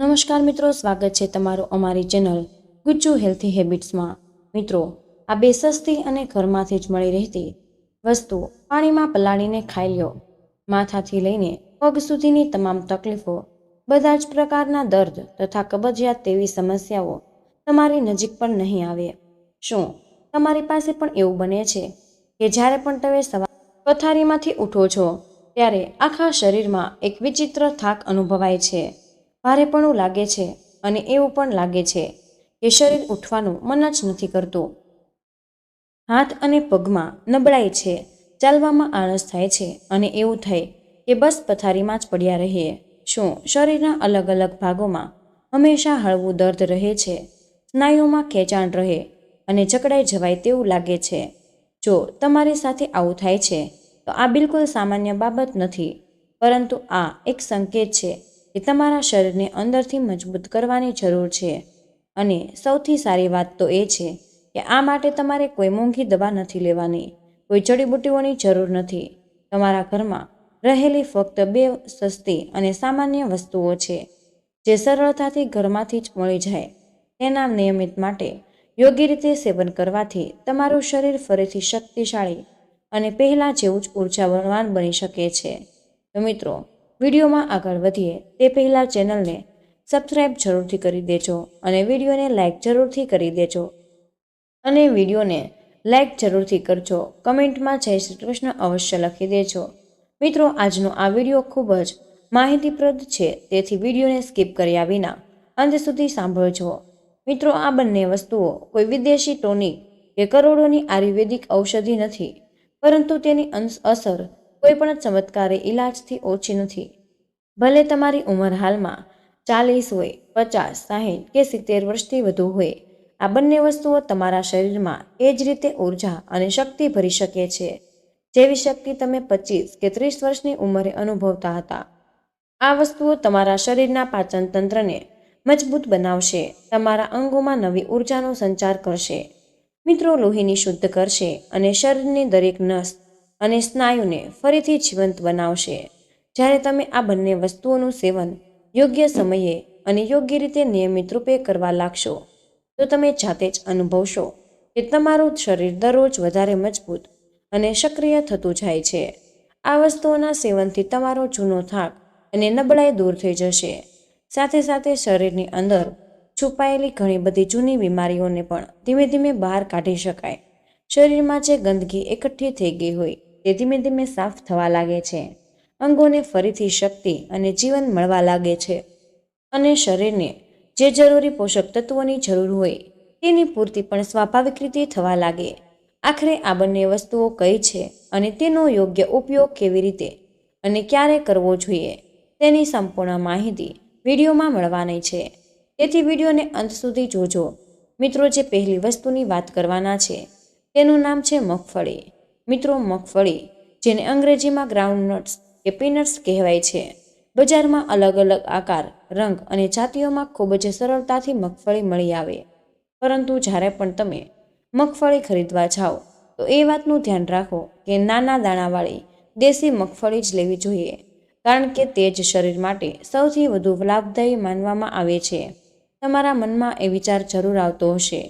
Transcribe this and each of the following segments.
નમસ્કાર મિત્રો, સ્વાગત છે તમારું અમારી ચેનલ ગુજ્જુ હેલ્થી હેબિટ્સમાં. મિત્રો, આ બે સસ્તી અને ઘરમાંથી જ મળી રહેતી વસ્તુ પાણીમાં પલાળીને ખાઈ લ્યો માથાથી લઈને પગ સુધીની તમામ તકલીફો, બધા જ પ્રકારના દર્દ તથા કબજિયાત તેવી સમસ્યાઓ તમારી નજીક પણ નહીં આવે. શું તમારી પાસે પણ એવું બને છે કે જ્યારે પણ તમે સવાર પથારીમાંથી ઉઠો છો, ત્યારે આખા શરીરમાં એક વિચિત્ર થાક અનુભવાય છે? ભારેપણું લાગે છે અને એવું પણ લાગે છે કે શરીર ઉઠવાનું મન જ નથી કરતું. હાથ અને પગમાં નબળાઈ છે, ચાલવામાં આળસ થાય છે અને એવું થાય કે બસ પથારીમાં જ પડ્યા રહીએ. શું શરીરના અલગ અલગ ભાગોમાં હંમેશા હળવું દર્દ રહે છે? સ્નાયુમાં ખેંચાણ રહે અને જકડાઈ જવાય તેવું લાગે છે. જો તમારી સાથે આવું થાય છે, તો આ બિલકુલ સામાન્ય બાબત નથી, પરંતુ આ એક સંકેત છે કે તમારા શરીરને અંદરથી મજબૂત કરવાની જરૂર છે. અને સૌથી સારી વાત તો એ છે કે આ માટે તમારે કોઈ મોંઘી દવા નથી લેવાની, કોઈ જડીબુટ્ટીઓની જરૂર નથી. તમારા ઘરમાં રહેલી ફક્ત બે સસ્તી અને સામાન્ય વસ્તુઓ છે, જે સરળતાથી ઘરમાંથી જ મળી જાય. તેના નિયમિત માટે યોગ્ય રીતે સેવન કરવાથી તમારું શરીર ફરીથી શક્તિશાળી અને પહેલાં જેવું જ ઉર્જાવાન બની શકે છે. તો મિત્રો વિડીયોમાં આગળ વધીએ તે પહેલાં ચેનલને સબસ્ક્રાઈબ જરૂરથી કરી દેજો અને વિડીયોને લાઇક જરૂરથી કરી દેજો. અને વિડીયોને લાઇક જરૂરથી કરજો. કમેન્ટમાં જય શ્રી કૃષ્ણ અવશ્ય લખી દેજો. મિત્રો, આજનો આ વીડિયો ખૂબ જ માહિતીપ્રદ છે. તેથી વિડીયોને સ્કીપ કર્યા વિના અંત સુધી સાંભળજો. મિત્રો, આ બંને વસ્તુઓ કોઈ વિદેશી ટોનિક કે કરોડોની આયુર્વેદિક ઔષધિ નથી, પરંતુ તેની અસર કોઈ પણ ચમત્કારી ઇલાજથી ઓછી નથી. ભલે તમારી ઉંમર હાલમાં ચાલીસ હોય, પચાસ, સાહીઠ કે સિત્તેર વર્ષથી વધુ હોય, આ બંને વસ્તુઓ તમારા શરીરમાં એ જ રીતે ઊર્જા અને શક્તિ ભરી શકે છે. જેવી શક્તિ તમે પચીસ કે ત્રીસ વર્ષની ઉંમરે અનુભવતા હતા. આ વસ્તુઓ તમારા શરીરના પાચન તંત્રને મજબૂત બનાવશે, તમારા અંગોમાં નવી ઉર્જાનો સંચાર કરશે. મિત્રો, લોહીની શુદ્ધ કરશે અને શરીરની દરેક નસ અને સ્નાયુને ફરીથી જીવંત બનાવશે. જ્યારે તમે આ બંને વસ્તુઓનું સેવન યોગ્ય સમયે અને યોગ્ય રીતે નિયમિત રૂપે કરવા લાગશો, તો તમે જાતે જ અનુભવશો કે તમારું શરીર દરરોજ વધારે મજબૂત અને સક્રિય થતું જાય છે. આ વસ્તુઓના સેવનથી તમારો જૂનો થાક અને નબળાઈ દૂર થઈ જશે. સાથે સાથે શરીરની અંદર છુપાયેલી ઘણી બધી જૂની બીમારીઓને પણ ધીમે ધીમે બહાર કાઢી શકાય. શરીરમાં જે ગંદકી એકઠી થઈ ગઈ હોય તે ધીમે ધીમે સાફ થવા લાગે છે. અંગોને ફરીથી શક્તિ અને જીવન મળવા લાગે છે. અને શરીરને જે જરૂરી પોષક તત્વોની જરૂર હોય, તેની પૂર્તિ પણ સ્વાભાવિક રીતે થવા લાગે. આખરે આ બંને વસ્તુઓ કઈ છે અને તેનો યોગ્ય ઉપયોગ કેવી રીતે અને ક્યારે કરવો જોઈએ, તેની સંપૂર્ણ માહિતી વિડીયોમાં મળવાની છે. તેથી વિડીયોને અંત સુધી જોજો. મિત્રો, જે પહેલી વસ્તુની વાત કરવાના છે, તેનું નામ છે મગફળી. મિત્રો મગફળી, જેને અંગ્રેજીમાં ગ્રાઉન્ડનટ્સ કે પીનટ્સ કહેવાય છે, બજારમાં અલગ અલગ આકાર, રંગ અને જાતિઓમાં ખૂબ જ સરળતાથી મગફળી મળી આવે. પરંતુ જ્યારે પણ તમે મગફળી ખરીદવા જાઓ, તો એ વાતનું ધ્યાન રાખો કે નાના દાણાવાળી દેશી મગફળી જ લેવી જોઈએ, કારણ કે તે જ શરીર માટે સૌથી વધુ લાભદાયી માનવામાં આવે છે. તમારા મનમાં એ વિચાર જરૂર આવતો હશે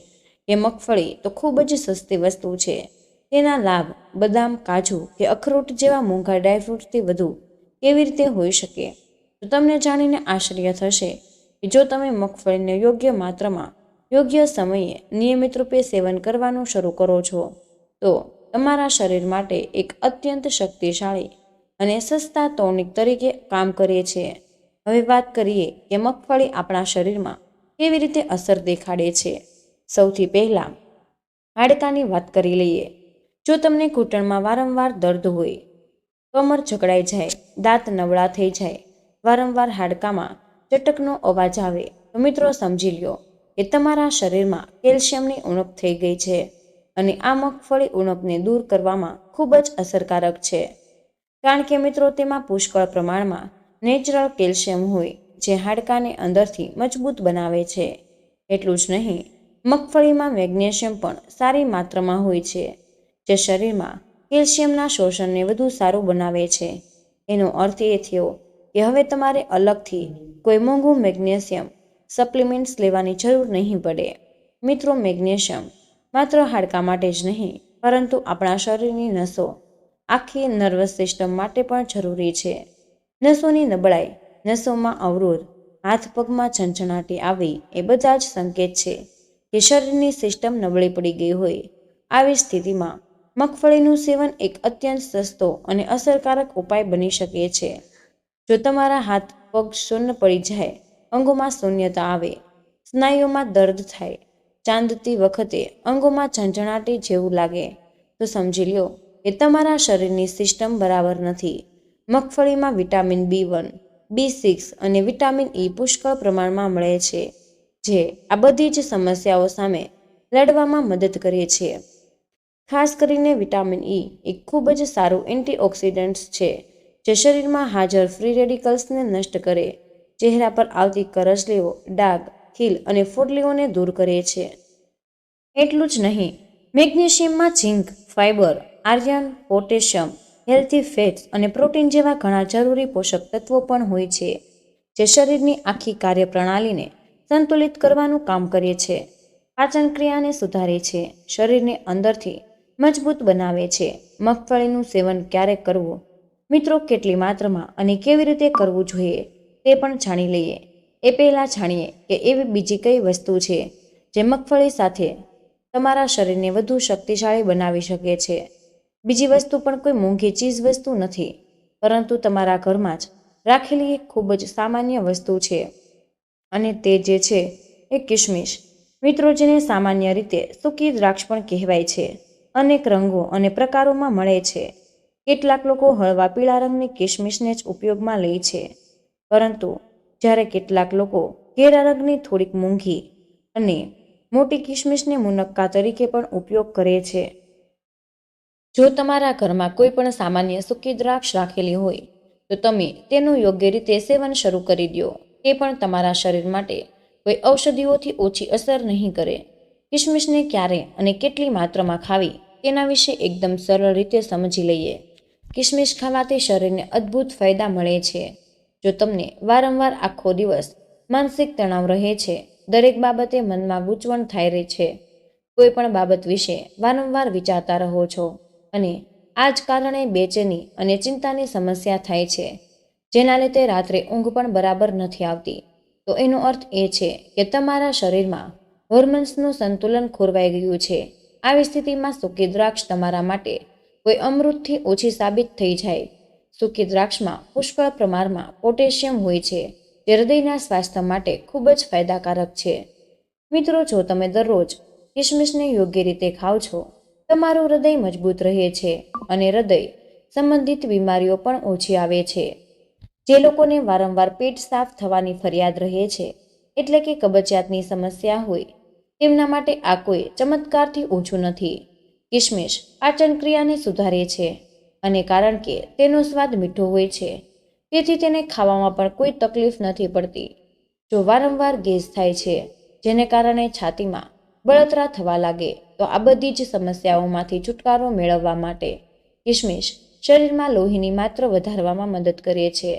કે મગફળી તો ખૂબ જ સસ્તી વસ્તુ છે. તેના લાભ, બદામ, કાજુ કે અખરોટ જેવા મોંઘા ડ્રાયફ્રૂટથી વધુ કેવી રીતે હોઈ શકે? તો તમને જાણીને આશ્ચર્ય થશે કે જો તમે મગફળીને યોગ્ય માત્રામાં, યોગ્ય સમયે નિયમિત રૂપે સેવન કરવાનું શરૂ કરો છો, તો તમારા શરીર માટે એક અત્યંત શક્તિશાળી અને સસ્તા ટોનિક તરીકે કામ કરે છે. હવે વાત કરીએ કે મગફળી આપણા શરીરમાં કેવી રીતે અસર દેખાડે છે. સૌથી પહેલાં, હાડકાની વાત કરી લઈએ. જો તમને ઘૂંટણમાં વારંવાર દર્દ હોય, કમર જકડાઈ જાય, દાંત નબળા થઈ જાય, વારંવાર હાડકામાં ચટકનો અવાજ આવે, તો મિત્રો સમજી લ્યો કે તમારા શરીરમાં કેલ્શિયમની ઉણપ થઈ ગઈ છે અને આ મગફળી ઉણપને દૂર કરવામાં ખૂબ જ અસરકારક છે. કારણ કે મિત્રો તેમાં પુષ્કળ પ્રમાણમાં નેચરલ કેલ્શિયમ હોય જે હાડકાને અંદરથી મજબૂત બનાવે છે. એટલું જ નહીં, મગફળીમાં મેગ્નેશિયમ પણ સારી માત્રામાં હોય છે. જે શરીરમાં કેલ્શિયમના શોષણને વધુ સારું બનાવે છે. એનો અર્થ એ થયો કે હવે તમારે અલગથી કોઈ મોંઘું મેગ્નેશિયમ સપ્લિમેન્ટ્સ લેવાની જરૂર નહીં પડે. મિત્રો, મેગ્નેશિયમ માત્ર હાડકાં માટે જ નહીં, પરંતુ આપણા શરીરની નસો, આખી નર્વસ સિસ્ટમ માટે પણ જરૂરી છે. નસોની નબળાઈ, નસોમાં અવરોધ, હાથ પગમાં છંછણાટી આવી એ બધા જ સંકેત છે કે શરીરની સિસ્ટમ નબળી પડી ગઈ હોય, આવી સ્થિતિમાં મગફળીનું સેવન એક અત્યંત સસ્તો અને અસરકારક ઉપાય બની શકે છે. જો તમારા હાથ પગ શૂન્ય પડી જાય, અંગોમાં શૂન્યતા આવે સ્નાયુઓમાં દર્દ થાય, ચાંદતી વખતે અંગોમાં ઝંઝણાટી જેવું લાગે, તો સમજી લ્યો કે તમારા શરીરની સિસ્ટમ બરાબર નથી. મગફળીમાં vitamin B one, B six અને વિટામિન ઈ પુષ્કળ પ્રમાણમાં મળે છે, જે આ બધી જ સમસ્યાઓ સામે લડવામાં મદદ કરે છે. ખાસ કરીને વિટામિન ઈ એક ખૂબ જ સારું એન્ટીઓક્સિડન્ટ્સ છે, જે શરીરમાં હાજર ફ્રી રેડિકલ્સને નષ્ટ કરે, ચહેરા પર આવતી કરચલીઓ, ડાઘ, ખીલ અને ફોડલીઓને દૂર કરે છે. એટલું જ નહીં, મેગ્નેશિયમમાં zinc, fibre, iron, potassium healthy fats અને પ્રોટીન જેવા ઘણા જરૂરી પોષક તત્વો પણ હોય છે, જે શરીરની આખી કાર્યપ્રણાલીને સંતુલિત કરવાનું કામ કરે છે. પાચન ક્રિયાને સુધારે છે, શરીરને અંદરથી મજબૂત બનાવે છે. મગફળીનું સેવન ક્યારે કરવું? મિત્રો, કેટલી માત્રામાં અને કેવી રીતે કરવું જોઈએ તે પણ જાણી લઈએ. એ પહેલાં જાણીએ કે એવી બીજી કઈ વસ્તુ છે જે મગફળી સાથે તમારા શરીરને વધુ શક્તિશાળી બનાવી શકે છે. બીજી વસ્તુ પણ કોઈ મોંઘી ચીજ વસ્તુ નથી, પરંતુ તમારા ઘરમાં જ રાખેલી એક ખૂબ જ સામાન્ય વસ્તુ છે. અને તે જે છે એ કિશમિશ મિત્રો, જેને સામાન્ય રીતે સૂકી દ્રાક્ષ પણ કહેવાય છે. અનેક રંગો અને પ્રકારોમાં મળે છે. કેટલાક લોકો હળવા પીળા રંગની કિશમિશને જ ઉપયોગમાં લે છે. પરંતુ જ્યારે કેટલાક લોકો ઘેરા રંગની થોડીક મૂંઘી અને મોટી કિશમિશને મુનક્કા તરીકે પણ ઉપયોગ કરે છે. જો તમારા ઘરમાં કોઈ પણ સામાન્ય સૂકી દ્રાક્ષ રાખેલી હોય, તો તમે તેનું યોગ્ય રીતે સેવન શરૂ કરી દો. તે પણ તમારા શરીર માટે કોઈ ઔષધિઓથી ઓછી અસર નહીં કરે. કિશમિશને ક્યારે અને કેટલી માત્રામાં ખાવી તેના વિશે એકદમ સરળ રીતે સમજી લઈએ. કિશમિશ ખાવાથી શરીરને અદ્ભુત ફાયદા મળે છે. જો તમને વારંવાર આખો દિવસ માનસિક તણાવ રહે છે, દરેક બાબતે મનમાં ગૂંચવણ થાય રહે છે. કોઈ પણ બાબત વિશે વારંવાર વિચારતા રહો છો અને આ જ કારણે બેચેની અને ચિંતાની સમસ્યા થાય છે. જેના લીધે રાત્રે ઊંઘ પણ બરાબર નથી આવતી. તો એનો અર્થ એ છે કે તમારા શરીરમાં હોર્મોન્સનું સંતુલન ખોરવાઈ ગયું છે. આવી સ્થિતિમાં સૂકી દ્રાક્ષ તમારા માટે કોઈ અમૃતથી ઓછી સાબિત થઈ જાય. સૂકી દ્રાક્ષમાં પુષ્કળ પ્રમાણમાં પોટેશિયમ હોય છે, જે હૃદયના સ્વાસ્થ્ય માટે ખૂબ જ ફાયદાકારક છે. મિત્રો, જો તમે દરરોજ કિશમિશને યોગ્ય રીતે ખાઓ છો, તમારું હૃદય મજબૂત રહે છે અને હૃદય સંબંધિત બીમારીઓ પણ ઓછી આવે છે. જે લોકોને વારંવાર પેટ સાફ થવાની ફરિયાદ રહે છે, એટલે કે કબજિયાતની સમસ્યા હોય તેમના માટે આ કોઈ ચમત્કારથી ઓછું નથી. કિશમિશ પાચન ક્રિયાને સુધારે છે અને કારણ કે તેનો સ્વાદ મીઠો હોય છે, તેથી તેને ખાવામાં પણ કોઈ તકલીફ નથી પડતી. જો વારંવાર ગેસ થાય છે, જેને કારણે છાતીમાં બળતરા થવા લાગે, તો આ બધી જ સમસ્યાઓમાંથી છુટકારો મેળવવા માટે કિશમિશ શરીરમાં લોહીની માત્ર વધારવામાં મદદ કરે છે.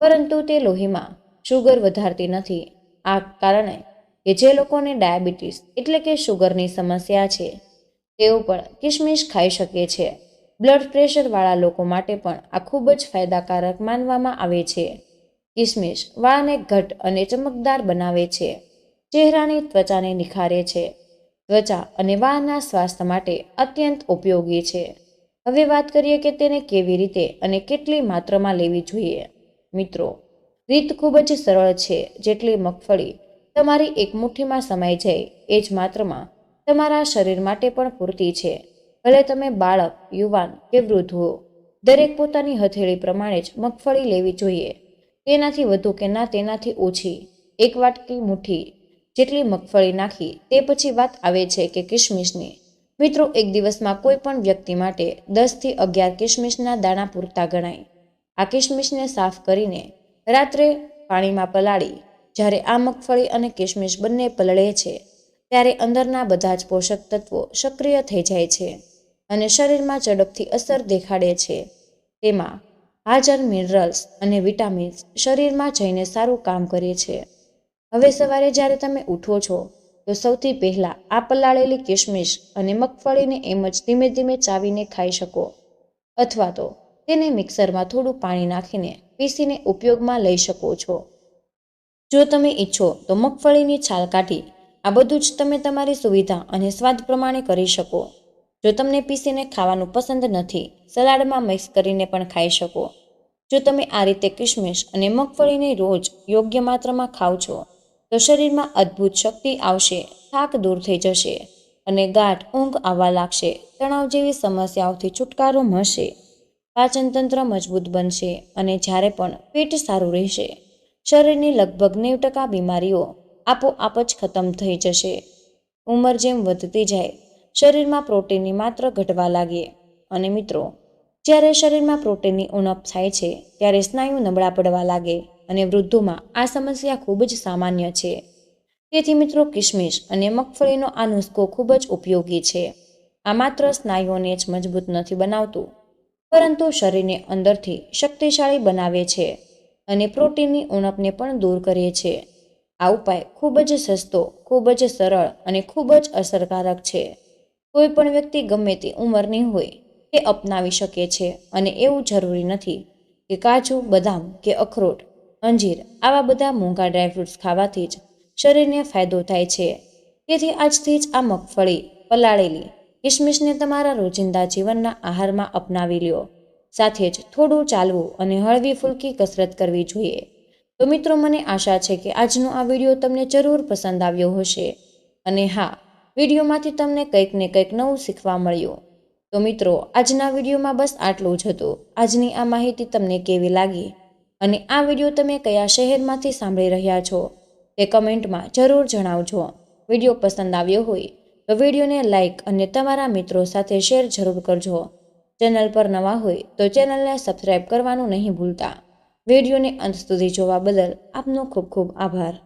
પરંતુ તે લોહીમાં શુગર વધારતી નથી. આ કારણે કે જે લોકોને ડાયાબિટીસ એટલે કે શુગરની સમસ્યા છે, તેઓ પણ કિશમિશ ખાઈ શકે છે. બ્લડ પ્રેશરવાળા લોકો માટે પણ આ ખૂબ જ ફાયદાકારક માનવામાં આવે છે. કિશમિશ વાળને ઘટ અને ચમકદાર બનાવે છે. ચહેરાની ત્વચાને નિખારે છે. ત્વચા અને વાળના સ્વાસ્થ્ય માટે અત્યંત ઉપયોગી છે. હવે વાત કરીએ કે તેને કેવી રીતે અને કેટલી માત્રામાં લેવી જોઈએ. મિત્રો, રીત ખૂબ જ સરળ છે. જેટલી મગફળી તમારી એક મુઠ્ઠીમાં સમાઈ જાય એ જ માત્રમાં તમારા શરીર માટે પણ પૂરતી છે. ભલે તમે બાળક, યુવાન કે વૃદ્ધ હો, દરેક પોતાની હથેળી પ્રમાણે જ મગફળી લેવી જોઈએ. તેનાથી વધુ કે ના તેનાથી ઓછી. એક વાટકી મુઠ્ઠી જેટલી મગફળી નાખી, તે પછી વાત આવે છે કે કિશમિશની મિત્રો, એક દિવસમાં કોઈ પણ વ્યક્તિ માટે દસથી અગિયાર કિશમિશના દાણા પૂરતા ગણાય. આ કિશમિશને સાફ કરીને રાત્રે પાણીમાં પલાળી જ્યારે આ મગફળી અને કિશમિશ બંને પલળે છે, ત્યારે અંદરના બધા જ પોષક તત્વો સક્રિય થઈ જાય છે અને શરીરમાં ઝડપથી અસર દેખાડે છે. તેમાં હાજર મિનરલ્સ અને વિટામિન્સ શરીરમાં જઈને સારું કામ કરે છે. હવે સવારે જ્યારે તમે ઉઠો છો, તો સૌથી પહેલાં આ પલાળેલી કિશમિશ અને મગફળીને એમ જ ધીમે ધીમે ચાવીને ખાઈ શકો. અથવા તો તેને મિક્સરમાં થોડું પાણી નાખીને પીસીને ઉપયોગમાં લઈ શકો છો. જો તમે ઈચ્છો તો મગફળીની છાલ કાઢી આ બધું જ તમે તમારી સુવિધા અને સ્વાદ પ્રમાણે કરી શકો. જો તમને પીસીને ખાવાનું પસંદ નથી, સલાડમાં મિક્સ કરીને પણ ખાઈ શકો. જો તમે આ રીતે કિશમિશ અને મગફળીને રોજ યોગ્ય માત્રામાં ખાવ છો, તો શરીરમાં અદ્ભુત શક્તિ આવશે, થાક દૂર થઈ જશે અને ગાંઠ ઊંઘ આવવા લાગશે, તણાવ જેવી સમસ્યાઓથી છુટકારો મળશે. પાચનતંત્ર મજબૂત બનશે અને જ્યારે પણ પેટ સારું રહેશે શરીરની લગભગ નેવ ટકા બીમારીઓ આપોઆપ જ ખતમ થઈ જશે. ઉંમર જેમ વધતી જાય, શરીરમાં પ્રોટીનની માત્ર ઘટવા લાગે અને મિત્રો, જ્યારે શરીરમાં પ્રોટીનની ઉણપ થાય છે, ત્યારે સ્નાયુ નબળા પડવા લાગે અને વૃદ્ધોમાં આ સમસ્યા ખૂબ જ સામાન્ય છે. તેથી મિત્રો કિશમિશ અને મગફળીનો આ નુસ્ખો ખૂબ જ ઉપયોગી છે. આ માત્ર સ્નાયુઓને જ મજબૂત નથી બનાવતું, પરંતુ શરીરને અંદરથી શક્તિશાળી બનાવે છે. અને પ્રોટીનની ઉણપને પણ દૂર કરે છે આ ઉપાય ખૂબ જ સસ્તો, ખૂબ જ સરળ અને ખૂબ જ અસરકારક છે. કોઈ પણ વ્યક્તિ ગમે તે ઉંમરની હોય તે અપનાવી શકે છે અને એવું જરૂરી નથી કે કાજુ, બદામ કે અખરોટ, અંજીર આવા બધા મોંઘા ડ્રાયફ્રૂટ્સ ખાવાથી જ શરીરને ફાયદો થાય છે. તેથી આજથી જ આ મગફળી, પલાળેલી કિશમિશને તમારા રોજિંદા જીવનના આહારમાં અપનાવી લ્યો. સાથે જ થોડું ચાલવું અને હળવી ફૂલકી કસરત કરવી જોઈએ. તો મિત્રો, મને આશા છે કે આજનો આ વીડિયો તમને જરૂર પસંદ આવ્યો હશે. અને હા, વિડીયોમાંથી તમને કંઈક ને કંઈક નવું શીખવા મળ્યું. તો મિત્રો, આજના વિડીયોમાં બસ આટલું જ હતું. આજની આ માહિતી તમને કેવી લાગી? અને આ વીડિયો તમે કયા શહેરમાંથી સાંભળી રહ્યા છો? તે કમેન્ટમાં જરૂર જણાવજો. વીડિયો પસંદ આવ્યો હોય તો વિડીયોને લાઇક અને તમારા મિત્રો સાથે શેર જરૂર કરજો. ચેનલ પર નવા હોય તો ચેનલને સબસ્ક્રાઈબ કરવાનું નહીં ભૂલતા. વિડીયોને અંત સુધી જોવા બદલ આપનો ખૂબ ખૂબ આભાર.